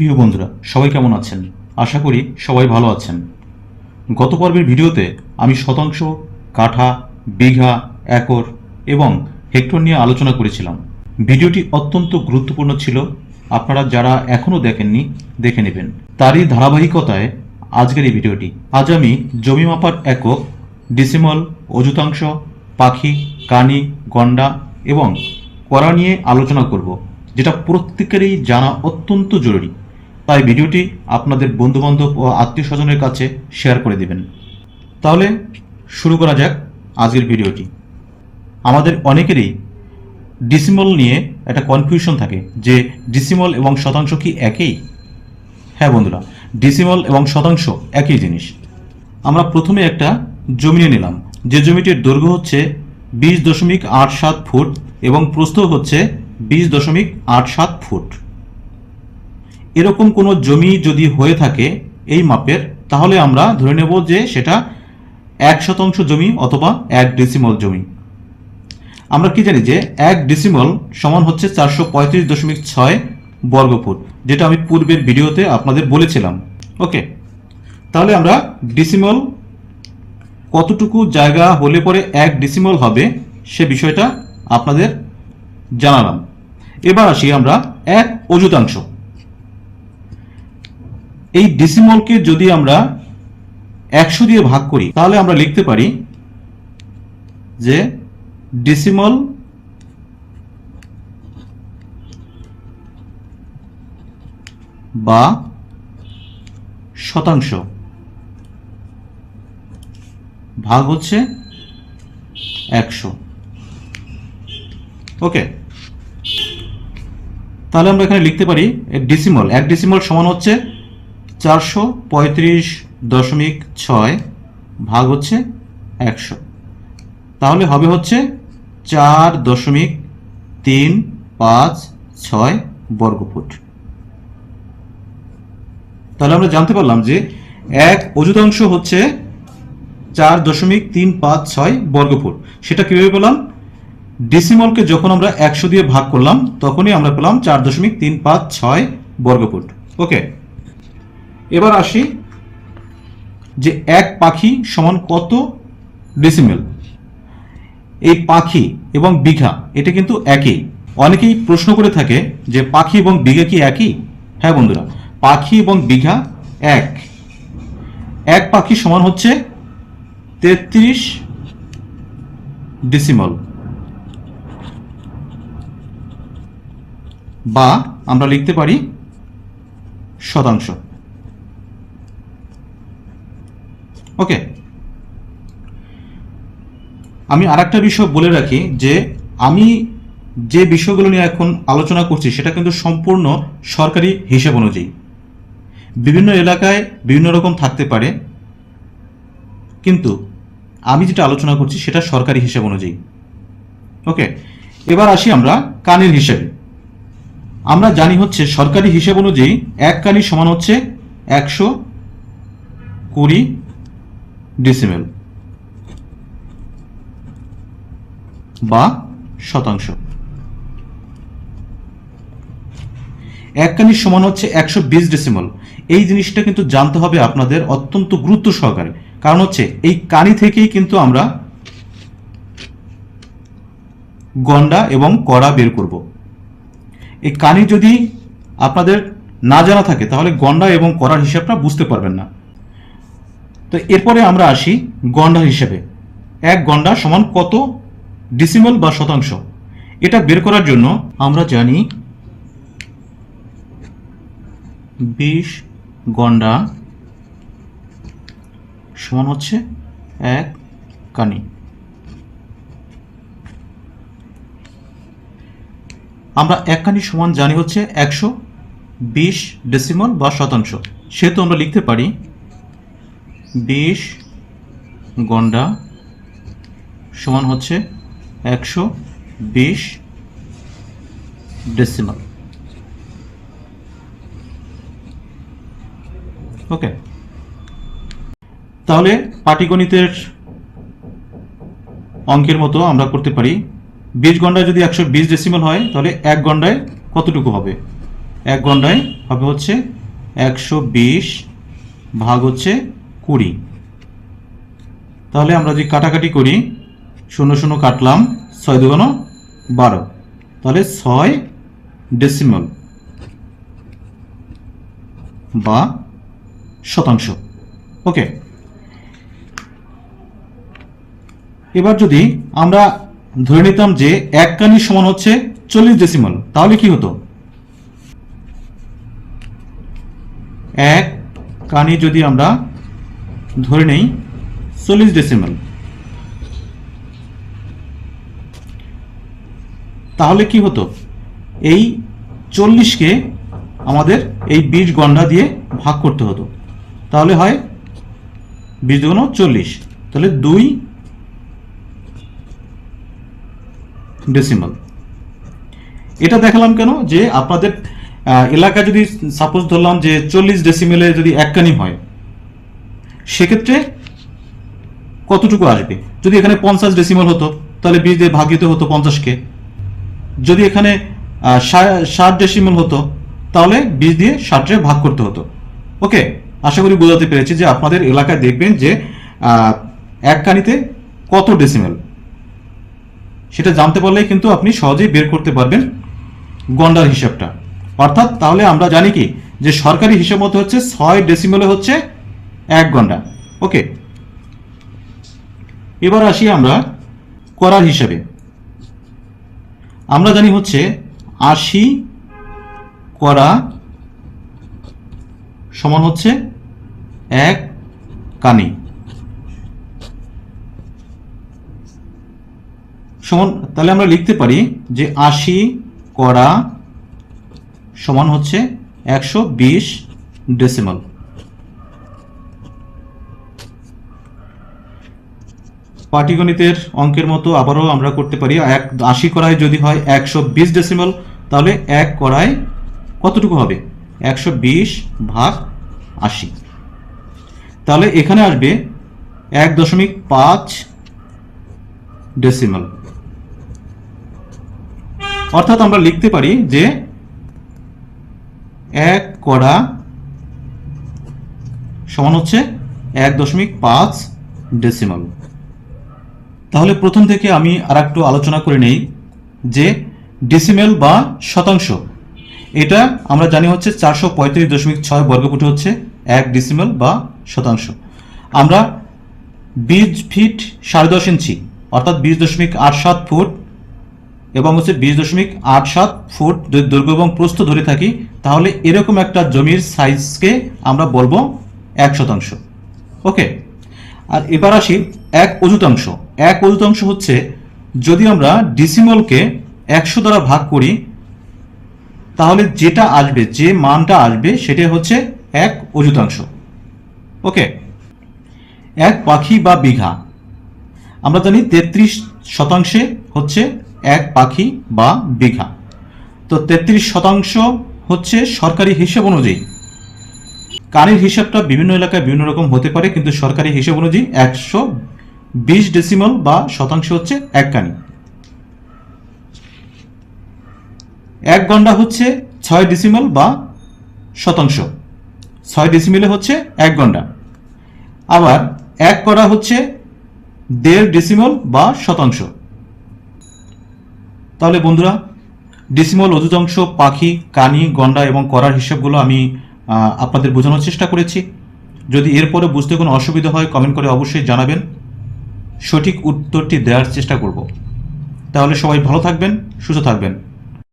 প্রিয় বন্ধুরা, সবাই কেমন আছেন? আশা করি সবাই ভালো আছেন। গত পর্বের ভিডিওতে আমি শতাংশ, কাঠা, বিঘা, একর এবং হেক্টর নিয়ে আলোচনা করেছিলাম। ভিডিওটি অত্যন্ত গুরুত্বপূর্ণ ছিল, আপনারা যারা এখনও দেখেননি, দেখে নেবেন। তারই ধারাবাহিকতায় আজকের এই ভিডিওটি। আজ আমি জমি মাপার একক ডিসিমল অযুতাংশ, পাখি, কানি, গন্ডা এবং করা নিয়ে আলোচনা করব, যেটা প্রত্যেকেরই জানা অত্যন্ত জরুরি। তাই ভিডিওটি আপনাদের বন্ধুবান্ধব ও আত্মীয় স্বজনের কাছে শেয়ার করে দেবেন। তাহলে শুরু করা যাক আজকের ভিডিওটি। আমাদের অনেকেরই ডিসিমল নিয়ে একটা কনফিউশন থাকে যে ডিসিমল এবং শতাংশ কি একই? হ্যাঁ বন্ধুরা ডিসিমল এবং শতাংশ একই জিনিস। আমরা প্রথমে একটা জমি নিয়ে নিলাম। যে জমিটির দৈর্ঘ্য হচ্ছে বিশ দশমিক আট সাত ফুট এবং প্রস্থ হচ্ছে বিশ দশমিক আট সাত ফুট। এরকম কোনো জমি যদি হয়ে থাকে এই মাপের, তাহলে আমরা ধরে নেব যে সেটা এক শতাংশ জমি অথবা এক ডিসিমল জমি। আমরা কি জানি যে এক ডিসিমল সমান হচ্ছে চারশো পঁয়ত্রিশ দশমিক ছয় বর্গফুট, যেটা আমি পূর্বের ভিডিওতে আপনাদের বলেছিলাম। ওকে তাহলে আমরা ডিসিমল কতটুকু জায়গা হলে পরে এক ডিসিমল হবে, সে বিষয়টা আপনাদের জানালাম। এবার আসি আমরা এক অযুতাংশ। এই ডিসিমলকে যদি আমরা একশো দিয়ে ভাগ করি, তাহলে আমরা লিখতে পারি যে ডিসিমল বা শতাংশ ভাগ হচ্ছে একশো। ওকে। তাহলে আমরা এখানে লিখতে পারি ডিসিমল এক ডিসিমল সমান হচ্ছে চারশো পঁয়ত্রিশ দশমিক ছয় ভাগ হচ্ছে একশো। তাহলে হবে হচ্ছে চার দশমিক তিন পাঁচ ছয় বর্গফুট। তাহলে আমরা জানতে পারলাম যে এক অযুতাংশ হচ্ছে চার দশমিক তিন পাঁচ ছয় বর্গফুট। সেটা কীভাবে পেলাম? ডিসিমলকে যখন আমরা একশো দিয়ে ভাগ করলাম, তখনই আমরা পেলাম চার দশমিক তিন পাঁচ ছয় বর্গফুট। ওকে? এবার আসি যে এক পাখি সমান কত ডেসিমেল এই পাখি এবং বিঘা, এটা কিন্তু একই। অনেকেই প্রশ্ন করে থাকে যে পাখি এবং বিঘা কি একই? হ্যাঁ বন্ধুরা, পাখি এবং বিঘা এক। এক পাখি সমান হচ্ছে তেত্রিশ ডেসিমল বা আমরা লিখতে পারি শতাংশ। ওকে। আমি আর একটা বিষয় বলে রাখি যে আমি যে বিষয়গুলো নিয়ে এখন আলোচনা করছি, সেটা কিন্তু সম্পূর্ণ সরকারি হিসেব অনুযায়ী। বিভিন্ন এলাকায় বিভিন্ন রকম থাকতে পারে, কিন্তু আমি যেটা আলোচনা করছি, সেটা সরকারি হিসেব অনুযায়ী। ওকে, এবার আসি আমরা কানের হিসেবে। আমরা জানি হচ্ছে সরকারি হিসেব অনুযায়ী এক কানি সমান হচ্ছে একশো কুড়ি ডিসিমেল বা শতাংশ। এক সমান হচ্ছে একশো বিশ ডেসিমল এই জিনিসটা কিন্তু জানতে হবে আপনাদের অত্যন্ত গুরুত্ব সহকারে। কারণ হচ্ছে এই কানি থেকেই কিন্তু আমরা গন্ডা এবং কড়া বের করব। এই কানি যদি আপনাদের না জানা থাকে, তাহলে গন্ডা এবং কড়ার হিসাবটা বুঝতে পারবেন না। তো এরপরে আমরা আসি গন্ডা হিসেবে। এক গন্ডা সমান কত ডিসিমল বা শতাংশ? এটা বের করার জন্য আমরা জানি বিশ গন্ডা সমান হচ্ছে এক কানি। আমরা এক কানি সমান জানি হচ্ছে একশো বিশ ডেসিমল বা শতাংশ। সেহেতু আমরা লিখতে পারি বিশ গন্ডা সমান হচ্ছে একশো বিশ ডেসিমাল ওকে তাহলে পাটিগণিতের অঙ্কের মতো আমরা করতে পারি। বিশ গন্ডায় যদি একশো বিশ ডেসিমাল হয়, তাহলে এক গন্ডায় কতটুকু হবে? এক গন্ডায় হবে হচ্ছে একশো বিশ ভাগ হচ্ছে কুড়ি। তাহলে আমরা যদি কাটাকাটি করি, শূন্য শূন্য কাটলাম, ছয় দুগুণ বারো। তাহলে ছয় ডেসিমাল বা শতাংশ। ওকে এবার যদি আমরা ধরে নিতাম যে এক কানি সমান হচ্ছে চল্লিশ ডেসিমাল তাহলে কি হতো? এক কানি যদি আমরা ধরে নেই, চল্লিশ ডেসিমাল তাহলে কি হতো? এই চল্লিশকে আমাদের এই বিশ গন্ডা দিয়ে ভাগ করতে হতো। তাহলে হয় বিশ দুগুণ চল্লিশ। তাহলে দুই ডেসিমাল এটা দেখালাম কেন? যে আপনাদের এলাকা যদি সাপোজ ধরলাম যে চল্লিশ ডেসিমেলে যদি এককানি হয় সেক্ষেত্রে কতটুকু আসবে? যদি এখানে পঞ্চাশ ডেসিমাল হতো, তাহলে বিশ দিয়ে ভাগ দিতে হতো পঞ্চাশকে। যদি এখানে ষাট ডেসিমেল হতো, তাহলে বিশ দিয়ে ষাটে ভাগ করতে হতো। ওকে আশা করি বোঝাতে পেরেছি যে আপনাদের এলাকায় দেখবেন যে এক কানিতে কত ডেসিমেল সেটা জানতে পারলেই কিন্তু আপনি সহজেই বের করতে পারবেন গন্ডার হিসাবটা। অর্থাৎ তাহলে আমরা জানি কি, যে সরকারি হিসাব মতো হচ্ছে ছয় ডেসিমেলে হচ্ছে এক ঘণ্টা। ওকে এবার আসি আমরা করার হিসাবে। আমরা জানি হচ্ছে আশি করা সমান হচ্ছে এক কানি। সমান, তাহলে আমরা লিখতে পারি যে আশি করা সমান হচ্ছে একশো বিশ ডেসিমাল পাটিগণিতের অঙ্কের মতো আবারও আমরা করতে পারি। এক আশি করায় যদি হয় একশো বিশ ডেসিমাল তাহলে এক করায় কতটুকু হবে? একশো বিশ ভাগ আশি। তাহলে এখানে আসবে এক দশমিক পাঁচ ডেসিমাল অর্থাৎ আমরা লিখতে পারি যে এক কড়া সমান হচ্ছে এক দশমিক পাঁচ ডেসিমাল তাহলে প্রথম থেকে আমি আর একটু আলোচনা করে নেই যে ডেসিমেল বা শতাংশ। এটা আমরা জানি হচ্ছে চারশো পঁয়ত্রিশ দশমিক ছয় বর্গফুট হচ্ছে এক ডিসিমেল বা শতাংশ। আমরা বিশ ফিট সাড়ে দশ ইঞ্চি, অর্থাৎ বিশ দশমিক আট সাত ফুট এবং হচ্ছে বিশ দশমিক আট সাত ফুট যদি দৈর্ঘ্য এবং প্রস্থ ধরে থাকি, তাহলে এরকম একটা জমির সাইজকে আমরা বলব এক শতাংশ। ওকে? আর এবার আসি এক অযুতাংশ। এক অযুতাংশ হচ্ছে, যদি আমরা ডিসিমলকে একশো দ্বারা ভাগ করি, তাহলে যেটা আসবে, যে মানটা আসবে সেটা হচ্ছে এক অযুতাংশ ওকে? এক পাখি বা বিঘা। আমরা জানি তেত্রিশ শতাংশে হচ্ছে এক পাখি বা বিঘা। তো তেত্রিশ শতাংশ হচ্ছে সরকারি হিসেব অনুযায়ী। কানির হিসাবটা বিভিন্ন এলাকায় বিভিন্ন রকম হতে পারে, কিন্তু সরকারি হিসেব অনুযায়ী একশো বিশ ডেসিমাল বা শতাংশ হচ্ছে এক কানি এক গন্ডা হচ্ছে ছয় ডেসিমাল বা শতাংশ। ছয় ডেসিমেলে হচ্ছে এক গন্ডা আবার এক করা হচ্ছে দেড় ডেসিমল বা শতাংশ। তাহলে বন্ধুরা ডেসিমল অযুতাংশ পাখি, কানি, গন্ডা এবং করার হিসাবগুলো আমি আপনাদের বোঝানোর চেষ্টা করেছি। যদি এরপরে বুঝতে কোনো অসুবিধা হয় কমেন্ট করে অবশ্যই জানাবেন। সঠিক উত্তরটি দেওয়ার চেষ্টা করব। তাহলে সবাই ভালো থাকবেন সুস্থ থাকবেন।